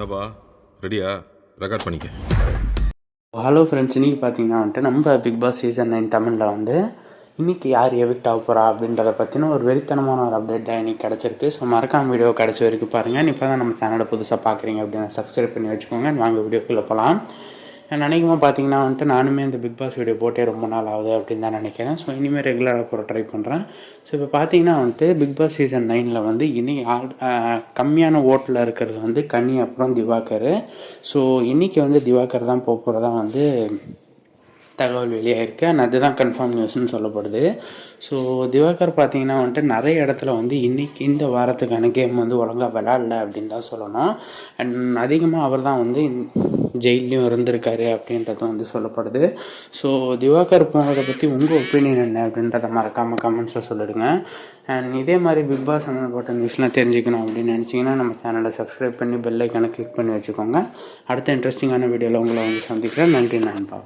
என்னப்பா? ரெடியா ரெக்கார்ட் பண்ணிக்க. ஹலோ ஃப்ரெண்ட்ஸ் இன்றைக்கி பார்த்தீங்கன்னா வந்துட்டு நம்ம பிக் பாஸ் சீசன் நைன் தமிழில் வந்து இன்றைக்கி யார் எவிக்ட் ஆக போகிறா அப்படின்றத பற்றின ஒரு வெறித்தனமான ஒரு அப்டேட் தான் இன்றைக்கி கிடச்சிருக்கு. ஸோ மறக்காம வீடியோ கிடச்ச வரைக்கும் பாருங்கள் இப்போ தான் நம்ம சேனலை புதுசாக பார்க்குறீங்க அப்படின்னு சப்ஸ்கிரைப் பண்ணி வச்சுக்கோங்க. வாங்க வீடியோக்குள்ளே போகலாம் நினைக்கும்போது பார்த்தீங்கன்னா வந்துட்டு நானுமே இந்த பிக் பாஸ் வீடியோ போட்டே ரொம்ப நாள் ஆகுது அப்படின்னு தான் நினைக்கிறேன். ஸோ இனிமேல் ரெகுலராக போகிற ட்ரை பண்ணுறேன் ஸோ இப்போ பார்த்தீங்கன்னா வந்துட்டு பிக் பாஸ் சீசன் நைனில் வந்து இனி ஆல் கம்மியான ஓட்டில் இருக்கிறது வந்து கனி அப்புறம் திவாகர். ஸோ இன்றைக்கி வந்து திவாகர் தான் போக போகிறதா வந்து தகவல் வெளியாகிருக்கு அண்ட் அதுதான் கன்ஃபார்ம் நியூஸ்னு சொல்லப்படுது. ஸோ திவாகர் பார்த்தீங்கன்னா வந்துட்டு நிறைய இடத்துல வந்து இன்றைக்கி இந்த வாரத்துக்கான கேம் வந்து ஒழுங்காக விளாடல அப்படின்னு தான் சொல்லணும். அண்ட் அதிகமாக அவர் தான் வந்து ஜெயிலையும் இருந்திருக்காரு அப்படின்றது வந்து சொல்லப்படுது. ஸோ திவாகர் போனதை பற்றி உங்கள் ஒப்பீனியன் என்ன அப்படின்றத மறக்காமல் கமெண்ட்ஸில் சொல்லிடுங்க. அண்ட் இதே மாதிரி பிக் பாஸ் சம்மந்தப்பட்ட நியூஸ்லாம் தெரிஞ்சுக்கணும் அப்படின்னு நினச்சிங்கன்னா நம்ம சேனலை சப்ஸ்கிரைப் பண்ணி பெல் ஐக்கானை கிளிக் பண்ணி வச்சுக்கோங்க. அடுத்த இன்ட்ரெஸ்டிங்கான வீடியோவில் உங்களை வந்து சந்திக்கிறேன். நன்றி நண்பா